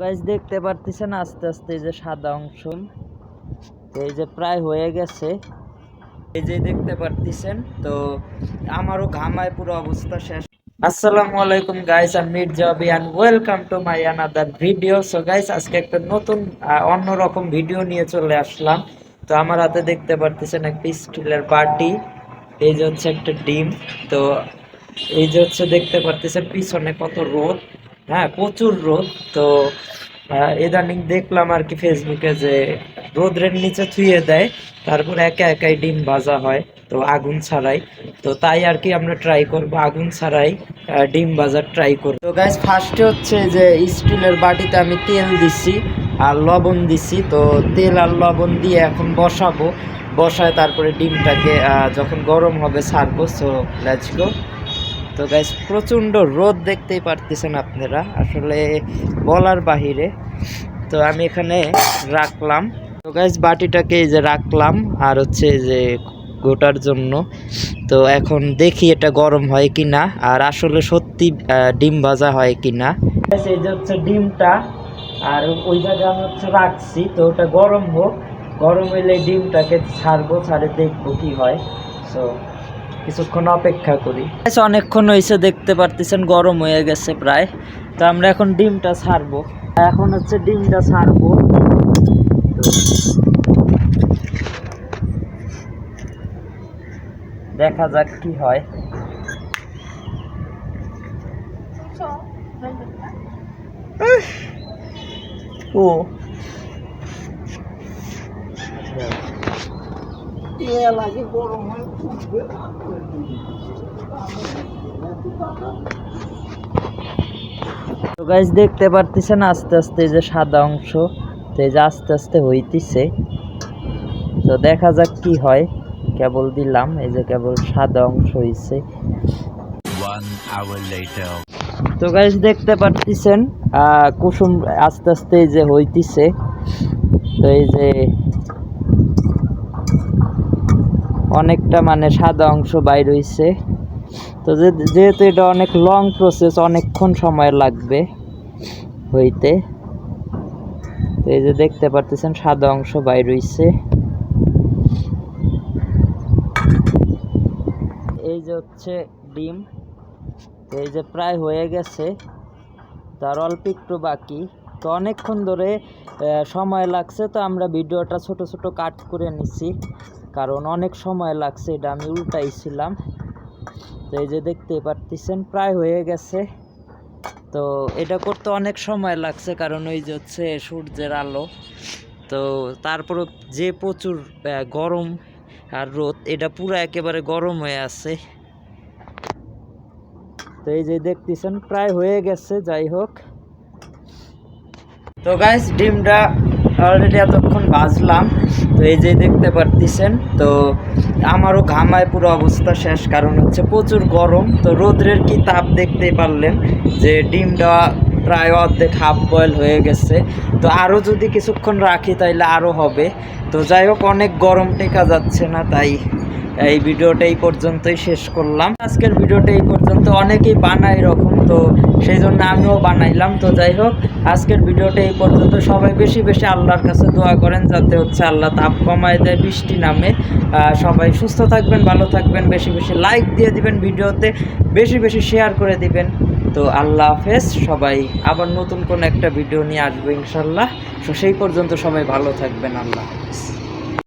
Guys দেখতে পারতেছেন আস্তে আস্তে এই যে সাদা অংশ। এই যে প্রায় হয়ে গেছে। এই যে দেখতে পারতেছেন, তো আমারও ঘামায় পুরো অবস্থা শেষ। আসসালামু আলাইকুম গাইস আমি মির্জাবি and welcome to my another video so guys আজকে একটা নতুন অন্যরকম ভিডিও নিয়ে চলে আসলাম। তো আমার হাতে দেখতে পারতেছেন একটা স্টিলের বাটি, এই যে হচ্ছে একটা ডিম। তো এই যে হচ্ছে দেখতে পারতেছেন পিছনে কত রোদ। হ্যাঁ প্রচুর রোদ, তো ইদানিং দেখলাম আর কি ফেসবুকে যে রোদ্রের নিচে থুয়ে দেয়, তারপর একা একাই ডিম ভাজা হয়, তো আগুন ছাড়াই। তো তাই আর কি আমরা ট্রাই করব, আগুন ছাড়াই ডিম ভাজার ট্রাই করব। তো গাইস ফার্স্টে হচ্ছে যে স্টিলের বাটিতে আমি তেল দিছি আর লবণ দিছি, তো তেল আর লবণ দিয়ে এখন বসাবো। বসায় তারপরে ডিমটাকে যখন গরম হবে ছাড়বো সো লেটস গো তো গাইস প্রচণ্ড রোদ দেখতেই পারতেছেন আপনারা। আসলে বলার বাহিরে। তো আমি এখানে রাখলাম। তো গাইস বাটিটাকে এই যে রাখলাম, আর হচ্ছে যে গোটার জন্য। তো এখন দেখি এটা গরম হয় কি না আর আসলে সত্যি ডিম ভাজা হয় কি না এই যে হচ্ছে ডিমটা, আর ওই জায়গায় আমি হচ্ছে রাখছি। তো ওটা গরম হোক, গরম হলে ডিমটাকে ছাড়বো, ছাড়ে দেখব কি হয়। সো কিছুক্ষণ অপেক্ষা করি অনেকক্ষণ হয়েছে দেখতে পারতেছেন গরম হয়ে গেছে প্রায় তো আমরা এখন ডিমটা ছাড়বো এখন হচ্ছে ডিমটা ছাড়বো দেখা যাক কি হয় ও তো গাইজ দেখতে পারতেছেন আস্তে আস্তে এই যে সাদা অংশ তো এই যে আস্তে আস্তে হইতেছে। তো দেখা যাক কি হয়। কেবল দিলাম এই যে কেবল সাদা অংশ হইছে. তো গাইজ দেখতে পারতেছেন আহ, কুসুম আস্তে আস্তে এই যে হইতেছে। তো এই যে অনেকটা মানে সাদা অংশ বাইর হইছে। তো যেহেতু এটা অনেক লং প্রসেস অনেকক্ষণ সময় লাগবে হইতে। তো এই যে দেখতে পারতেছেন, সাদা অংশ বাইর হইছে। এই যে হচ্ছে ডিম। এই যে প্রায় হয়ে গেছে। তার অল্প একটু বাকি। তো অনেকক্ষণ ধরে সময় লাগছে, তো আমরা ভিডিওটা ছোট ছোট কাট করে নিছি। কারণ অনেক সময় লাগছে, এটা আমি উল্টাইছিলাম। তো এই যে দেখতে পারতেছেন, প্রায় হয়ে গেছে। তো এটা করতে অনেক সময় লাগছে, কারণ ওই যে হচ্ছে সূর্যের আলো। তো তারপরও যে প্রচুর গরম আর রোদ, এটা পুরো একেবারে গরম হয়ে আছে। তো এই যে দেখতেছেন, প্রায় হয়ে গেছে, যাই হোক। তো গাইস ডিমটা অলরেডি এতক্ষণ বাজলাম, তো এই যে দেখতে পারতেছেন, তো আমারও ঘামায় পুরো অবস্থা শেষ, কারণ হচ্ছে প্রচুর গরম, তো রোদ্রের কি তাপ দেখতে পারলেন যে ডিমটা প্রায় অর্ধেক হাফ বয়েল হয়ে গেছে। তো আরও যদি কিছুক্ষণ রাখি তাইলে আরও হবে। তো যাই হোক, অনেক গরম টেকা যাচ্ছে না তাই। এই ভিডিওটা এই পর্যন্তই শেষ করলাম। আজকের ভিডিওটা এই পর্যন্ত। অনেকেই বানায় এরকম, তো সেই জন্য আমিও বানাইলাম। তো যাই হোক, আজকের ভিডিওটা এই পর্যন্ত। সবাই বেশি বেশি আল্লাহর কাছে দোয়া করেন, যাতে হচ্ছে আল্লাহ তাপ কমায় দেয় বৃষ্টি নামে। সবাই সুস্থ থাকবেন, ভালো থাকবেন, বেশি বেশি লাইক দিয়ে দিবেন ভিডিওতে, বেশি বেশি শেয়ার করে দিবেন। তো আল্লাহ হাফেজ, সবাই আবার নতুন কোন একটা ভিডিও নিয়ে আসব ইনশাল্লাহ। তো সেই পর্যন্ত সবাই ভালো থাকবেন, আল্লাহ হাফেজ।